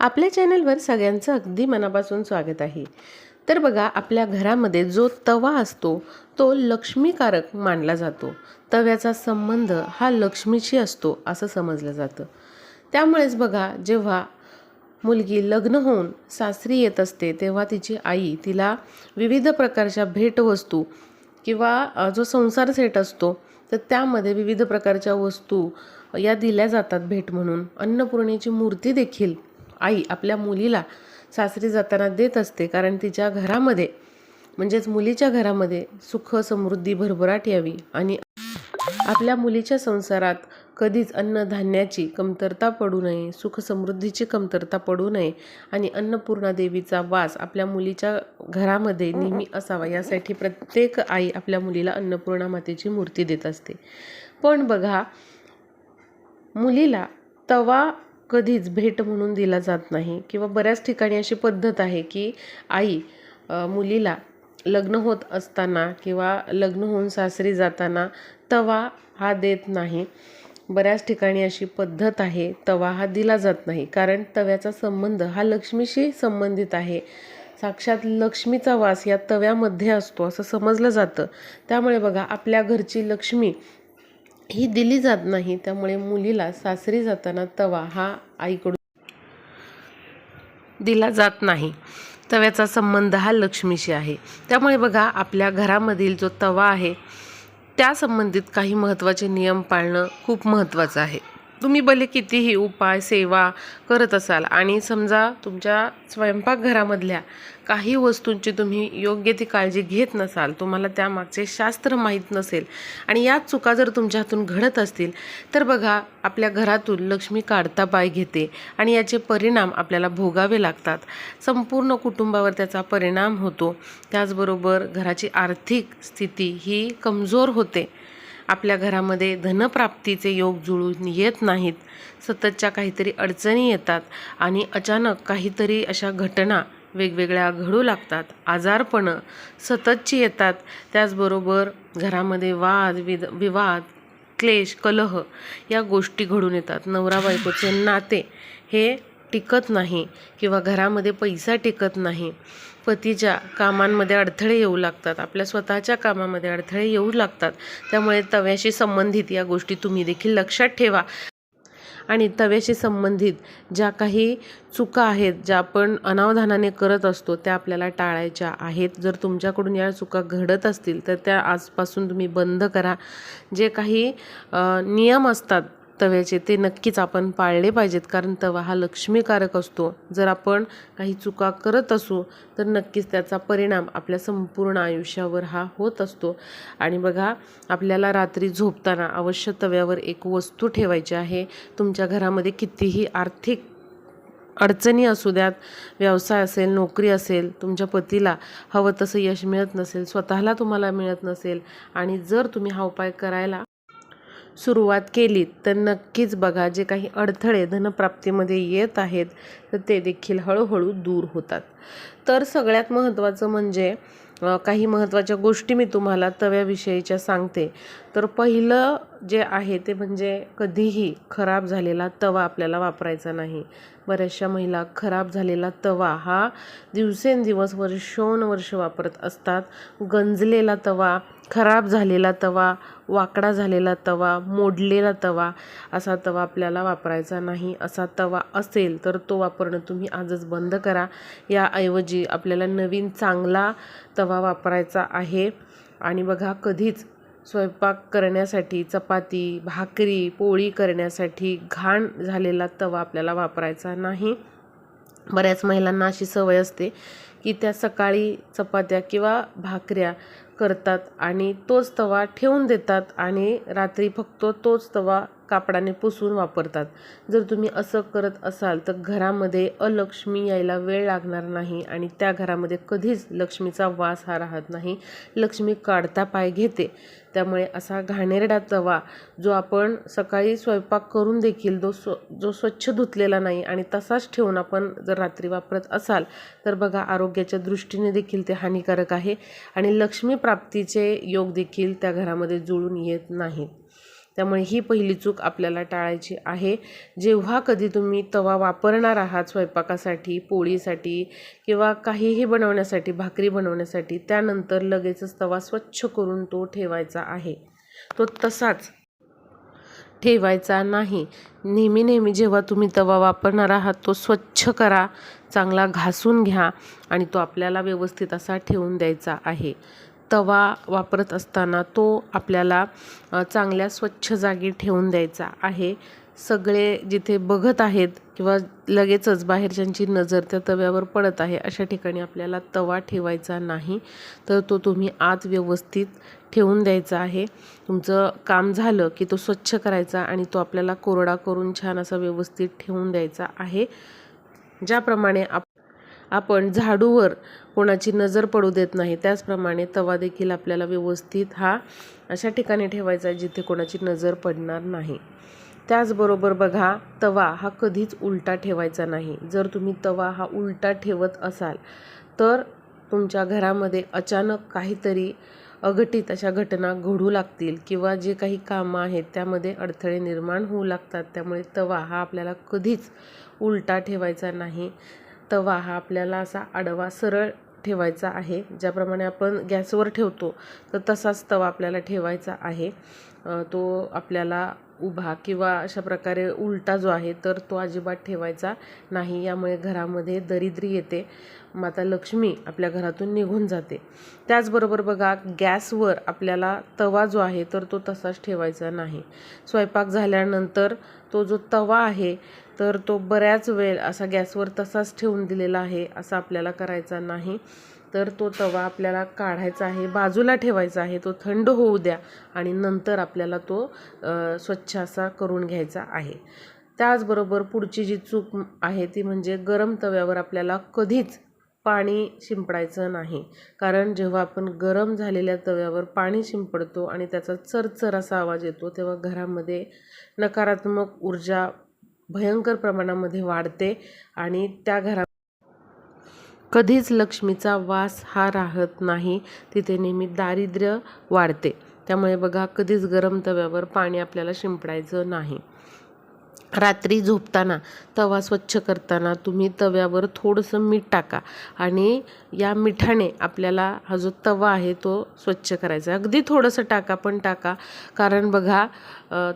आपल्या चॅनलवर सगळ्यांचं अगदी मनापासून स्वागत आहे. तर बघा आपल्या घरामध्ये जो तवा असतो तो लक्ष्मीकारक मानला जातो. तव्याचा संबंध हा लक्ष्मीशी असतो असं समजलं जातं. त्यामुळेच बघा जेव्हा मुलगी लग्न होऊन सासरी येत असते तेव्हा तिची आई तिला विविध प्रकारच्या भेटवस्तू किंवा जो संसार सेट असतो तर त्यामध्ये विविध प्रकारच्या वस्तू या दिल्या जातात भेट म्हणून. अन्नपूर्णेची मूर्ती देखील आई आपल्या मुलीला सासरी जाताना देत असते कारण तिच्या घरामध्ये म्हणजेच मुलीच्या घरामध्ये सुख समृद्धी भरभराट यावी. आणि आपल्या मुलीच्या संसारात कधीच अन्नधान्याची कमतरता पडू नये सुख समृद्धीची कमतरता पडू नये आणि अन्नपूर्णा देवीचा वास आपल्या मुलीच्या घरामध्ये नेहमी असावा. यासाठी प्रत्येक आई आपल्या मुलीला अन्नपूर्णा मातेची मूर्ती देत असते. पण बघा मुलीला तवा कधीच भेट म्हणून दिला जात नाही. किंवा बऱ्याच ठिकाणी अशी पद्धत आहे की आई मुलीला लग्न होत असताना किंवा लग्न होऊन सासरी जाताना तवा हा देत नाही. बऱ्याच ठिकाणी अशी पद्धत आहे तवा हा दिला जात नाही. कारण तव्याचा संबंध हा लक्ष्मीशी संबंधित आहे. साक्षात लक्ष्मीचा वास या तव्यामध्ये असतो असं समजलं जातं. त्यामुळे बघा आपल्या घरची लक्ष्मी ही दिली जात नाही त्यामुळे मुलीला सासरी जाताना तवा हा आईकडून दिला जात नाही. तव्याचा संबंध हा लक्ष्मीशी आहे. त्यामुळे बघा आपल्या घरामधील जो तवा आहे त्या संबंधित काही महत्त्वाचे नियम पाळणं खूप महत्त्वाचं आहे. तुम्ही भले कितीही उपाय सेवा करत असाल आणि समजा तुमच्या स्वयंपाकघरामधल्या काही वस्तूंची तुम्ही योग्य ती काळजी घेत नसाल तुम्हाला त्यामागचे शास्त्र माहीत नसेल आणि याच चुका जर तुमच्या हातून घडत असतील तर बघा आपल्या घरातून लक्ष्मी काढता पाय घेते आणि याचे परिणाम आपल्याला भोगावे लागतात. संपूर्ण कुटुंबावर त्याचा परिणाम होतो. त्याचबरोबर घराची आर्थिक स्थिती ही कमजोर होते. आपल्या घरामध्ये धनप्राप्तीचे योग जुळून येत नाहीत सततच्या काहीतरी अडचणी येतात आणि अचानक काहीतरी अशा घटना वेगवेगळ्या घडू लागतात आजारपणं सततची येतात. त्याचबरोबर घरामध्ये वाद विद विवाद क्लेश कलह या गोष्टी घडून येतात. नवरा बायकोचे नाते हे टिकत नाही किंवा घरामध्ये पैसा टिकत नाही. पतीच्या कामांमध्ये अडथळे येऊ लागतात आपल्या स्वतःच्या कामामध्ये अडथळे येऊ लागतात. त्यामुळे तव्याशी संबंधित या गोष्टी तुम्ही देखील लक्षात ठेवा. आणि तव्याशी संबंधित ज्या काही चुका आहेत ज्या आपण अनावधानाने करत असतो त्या आपल्याला टाळायच्या आहेत. जर तुमच्याकडून या चुका घडत असतील तर त्या आजपासून तुम्ही बंद करा. जे काही नियम असतात तव्याचे ते नक्कीच आपण पाळले पाहिजेत कारण तवा हा लक्ष्मीकारक असतो. जर आपण काही चुका करत असू तर नक्कीच त्याचा परिणाम आपल्या संपूर्ण आयुष्यावर हा होत असतो. आणि बघा आपल्याला रात्री झोपताना अवश्य तव्यावर एक वस्तू ठेवायची आहे. तुमच्या घरामध्ये कितीही आर्थिक अडचणी असू द्यात व्यवसाय असेल नोकरी असेल तुमच्या पतीला हवं तसं यश मिळत नसेल स्वतःला तुम्हाला मिळत नसेल आणि जर तुम्ही हा उपाय करायला सुरुवात केली तर नक्कीच बघा जे काही अडथळे धनप्राप्तीमध्ये येत आहेत तर ते देखील हळूहळू दूर होतात. तर सगळ्यात महत्त्वाचं म्हणजे काही महत्त्वाच्या गोष्टी मी तुम्हाला तव्याविषयीच्या सांगते. तर पहिलं जे आहे ते म्हणजे कधीही खराब झालेला तवा आपल्याला वापरायचा नाही. बऱ्याचशा महिला खराब झालेला तवा हा दिवसेंदिवस वर्षोनवर्ष वापरत असतात. गंजलेला तवा खराब झालेला तवा वाकडा झालेला तवा मोडलेला तवा असा तवा आपल्याला वापरायचा नाही. असा तवा असेल तर तो वापरणं तुम्ही आजच बंद करा. याऐवजी आपल्याला नवीन चांगला तवा वापरायचा आहे. आणि बघा कधीच स्वयंपाक करण्यासाठी चपाती भाकरी पोळी करण्यासाठी घाण झालेला तवा आपल्याला वापरायचा नाही. बऱ्याच महिलांना अशी सवय असते की त्या सकाळी चपात्या किंवा भाकऱ्या करतात आणि तोच तवा ठेवून देतात आणि रात्री फक्त तोच तवा कापडाने पुसून वापरतात. जर तुम्ही असं करत असाल तर घरामध्ये अलक्ष्मी यायला वेळ लागणार नाही आणि त्या घरामध्ये कधीच लक्ष्मीचा वास हा राहत नाही. लक्ष्मी काढता पाय घेते. त्यामुळे असा घाणेरडा तवा जो आपण सकाळी स्वयंपाक करून देखील जो स्व जो स्वच्छ धुतलेला नाही आणि तसाच ठेवून आपण जर रात्री वापरत असाल तर बघा आरोग्याच्या दृष्टीने देखील ते हानिकारक आहे आणि लक्ष्मी प्राप्तीचे योग देखील त्या घरामध्ये जुळून येत नाहीत. त्यामुळे ही पहिली चूक आपल्याला टाळायची आहे. जेव्हा कधी तुम्ही तवा वापरणार आहात स्वयंपाकासाठी पोळीसाठी किंवा काहीही बनवण्यासाठी भाकरी बनवण्यासाठी त्यानंतर लगेचच तवा स्वच्छ करून तो ठेवायचा आहे. तो तसाच ठेवायचा नाही. नेहमी नेहमी जेव्हा तुम्ही तवा वापरणार आहात तो स्वच्छ करा चांगला घासून घ्या आणि तो आपल्याला व्यवस्थित असा ठेवून द्यायचा आहे. तवा वापरत असताना तो आपल्याला चांगल्या स्वच्छ जागी ठेवून द्यायचा आहे. सगळे जिथे बघत आहेत किंवा लगेचच बाहेरच्यांची नजर त्या तव्यावर पडत आहे अशा ठिकाणी आपल्याला तवा ठेवायचा नाही. तर तो तुम्ही आत व्यवस्थित ठेवून द्यायचा आहे. तुमचं काम झालं की तो स्वच्छ करायचा आणि तो आपल्याला कोरडा करून छान असा व्यवस्थित ठेवून द्यायचा आहे. ज्याप्रमाणे आप आपण झाडूवर कोणाची नजर पडू देत नाही. त्याचप्रमाणे तवा देखील आपल्याला व्यवस्थित हा अशा ठिकाणी ठेवायचा आहे जिथे कोणाची नजर पडणार नाही. त्याचबरोबर बघा तवा हा कधीच उलटा ठेवायचा नाही. जर तुम्ही तवा हा उलटा ठेवत असाल तर तुमच्या घरामध्ये अचानक काहीतरी अघटित अशा घटना घडू लागतील किंवा जे काही कामं आहेत त्यामध्ये अडथळे निर्माण होऊ लागतात. त्यामुळे तवा हा आपल्याला कधीच उलटा ठेवायचा नाही. तवा हा आपल्याला असा आडवा सरळ ठेवायचा आहे. ज्याप्रमाणे आपण गॅसवर ठेवतो तर तसाच तवा आपल्याला ठेवायचा आहे. तो आपल्याला उभा किंवा अशा प्रकारे उलटा जो आहे तर तो अजिबात ठेवायचा नाही. यामुळे घरामध्ये दरिद्री येते. माता लक्ष्मी आपल्या घरातून निघून जाते. त्याचबरोबर बघा गॅसवर आपल्याला तवा जो आहे तर तो तसाच ठेवायचा नाही. स्वयंपाक झाल्यानंतर तो जो तवा आहे तर तो बऱ्याच वेळ असा गॅसवर तसाच ठेवून दिलेला आहे असं आपल्याला करायचा नाही. तर तो तवा आपल्याला काढायचा आहे बाजूला ठेवायचा आहे तो थंड होऊ द्या आणि नंतर आपल्याला तो स्वच्छ असा करून घ्यायचा आहे. त्याचबरोबर पुढची जी चूक आहे ती म्हणजे गरम तव्यावर आपल्याला कधीच पाणी शिंपडायचं नाही. कारण जेव्हा आपण गरम झालेल्या तव्यावर पाणी शिंपडतो आणि त्याचा चरचर असा आवाज येतो तेव्हा घरामध्ये नकारात्मक ऊर्जा भयंकर प्रमाणामध्ये वाढते आणि त्या घरा कधीच लक्ष्मीचा वास हा राहत नाही. तिथे नेहमी दारिद्र्य वाढते. त्यामुळे बघा कधीच गरम तव्यावर पाणी आपल्याला शिंपडायचं नाही. रात्री झोपताना तवा स्वच्छ करताना तुम्ही तव्यावर थोडंसं मीठ टाका. आणि या मिठाने आपल्याला हा जो तवा आहे तो स्वच्छ करायचा. अगदी थोडंसं टाका पण टाका. कारण बघा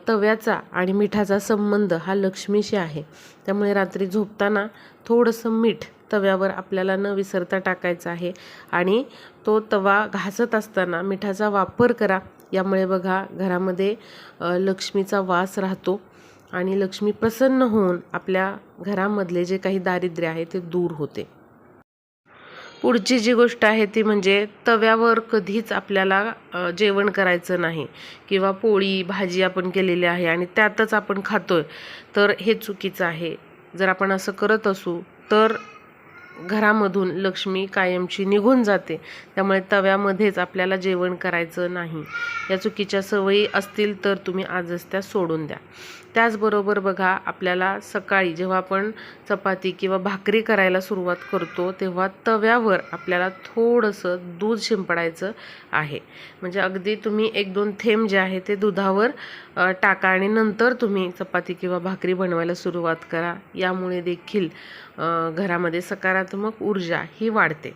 तव्याचा आणि मिठाचा संबंध हा लक्ष्मीशी आहे. त्यामुळे रात्री झोपताना थोडंसं मीठ तव्यावर आपल्याला न विसरता टाकायचं आहे. आणि तो तवा घासत असताना मिठाचा वापर करा. यामुळे बघा घरामध्ये लक्ष्मीचा वास राहतो. आणि लक्ष्मी प्रसन्न होऊन आपल्या घरामधले जे काही दारिद्र्य आहे ते दूर होते. पुढची जी गोष्ट आहे ती म्हणजे तव्यावर कधीच आपल्याला जेवण करायचं नाही किंवा पोळी भाजी आपण केलेली आहे आणि त्यातच आपण खातोय तर हे चुकीचं आहे. जर आपण असं करत असू तर घरामधून लक्ष्मी कायमची निघून जाते. त्यामुळे तव्यामध्येच आपल्याला जेवण करायचं नाही. या चुकीच्या सवयी असतील तर तुम्ही आजच त्या सोडून द्या. त्याचबरोबर बघा आपल्याला सकाळी जेव्हा आपण चपाती किंवा भाकरी करायला सुरुवात करतो तेव्हा तव्यावर आपल्याला थोडंसं दूध शिंपडायचं आहे. म्हणजे अगदी तुम्ही एक दोन थेंब जे आहे ते दुधावर टाका आणि नंतर तुम्ही चपाती किंवा भाकरी बनवायला सुरुवात करा. यामुळे देखील घरामध्ये सकारात्मक ऊर्जा ही वाढते.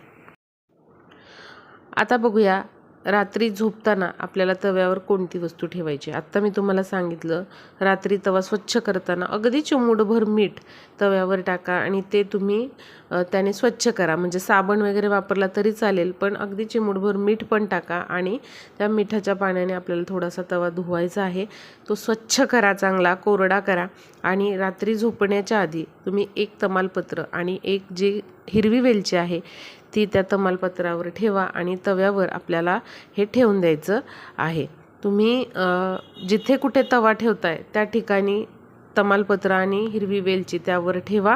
आता बघूया रात्री झोपताना आपल्याला तव्यावर कोणती वस्तू ठेवायची? आत्ता मी तुम्हाला सांगितलं रात्री तवा स्वच्छ करताना अगदी चिमूडभर मीठ तव्यावर टाका आणि ते तुम्ही त्याने स्वच्छ करा. म्हणजे साबण वगैरे वापरला तरी चालेल पण अगदी चिमूडभर मीठ पण टाका आणि त्या मिठाच्या पाण्याने आपल्याला थोडासा तवा धुवायचा आहे. तो स्वच्छ करा चांगला कोरडा करा आणि रात्री झोपण्याच्या आधी तुम्ही एक तमालपत्र आणि एक जी हिरवी वेलची आहे ती त्या तमालपत्रावर ठेवा आणि तव्यावर आपल्याला हे ठेवून द्यायचं आहे. तुम्ही जिथे कुठे तवा ठेवताय त्या ठिकाणी तमालपत्र आणि हिरवी वेलची त्यावर ठेवा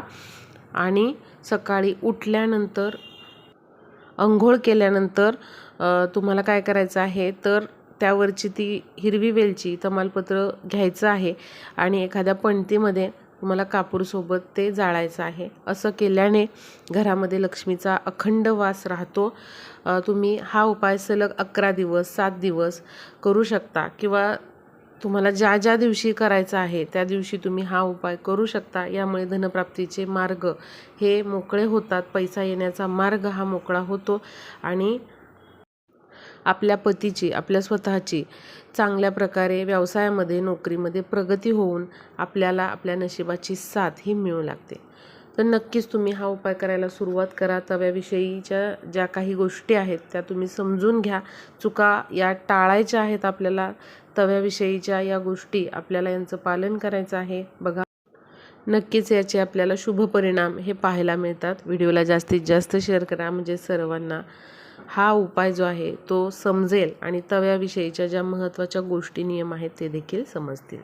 आणि सकाळी उठल्यानंतर अंघोळ केल्यानंतर तुम्हाला काय करायचं आहे तर त्यावरची ती हिरवी वेलची तमालपत्र घ्यायचं आहे आणि एखाद्या पणतीमध्ये तुम्हाला कापूरसोबत ते जाळायचं आहे. असं केल्याने घरामध्ये लक्ष्मीचा अखंड वास राहतो. तुम्ही हा उपाय सलग अकरा दिवस सात दिवस करू शकता किंवा तुम्हाला ज्या ज्या दिवशी करायचा आहे त्या दिवशी तुम्ही हा उपाय करू शकता. यामुळे धनप्राप्तीचे मार्ग हे मोकळे होतात. पैसा येण्याचा मार्ग हा मोकळा होतो आणि आपल्या पतीची आपल्या स्वतःची चांगल्या प्रकारे व्यवसायामध्ये नोकरीमध्ये प्रगती होऊन आपल्याला आपल्या नशिबाची साथ ही मिळू लागते. तर नक्कीच तुम्ही हा उपाय करायला सुरुवात करा. तव्याविषयीच्या ज्या काही गोष्टी आहेत त्या तुम्ही समजून घ्या. चुका या टाळायच्या आहेत आपल्याला. तव्याविषयीच्या या गोष्टी आपल्याला यांचं पालन करायचं आहे. बघा नक्कीच याचे आपल्याला शुभ परिणाम हे पाहायला मिळतात. व्हिडिओला जास्तीत जास्त शेअर करा. म्हणजे सर्वांना हा उपाय जो आहे तो समजेल आणि तव्याविषयीच्या ज्या महत्त्वाच्या गोष्टी नियम आहेत ते देखील समजतील.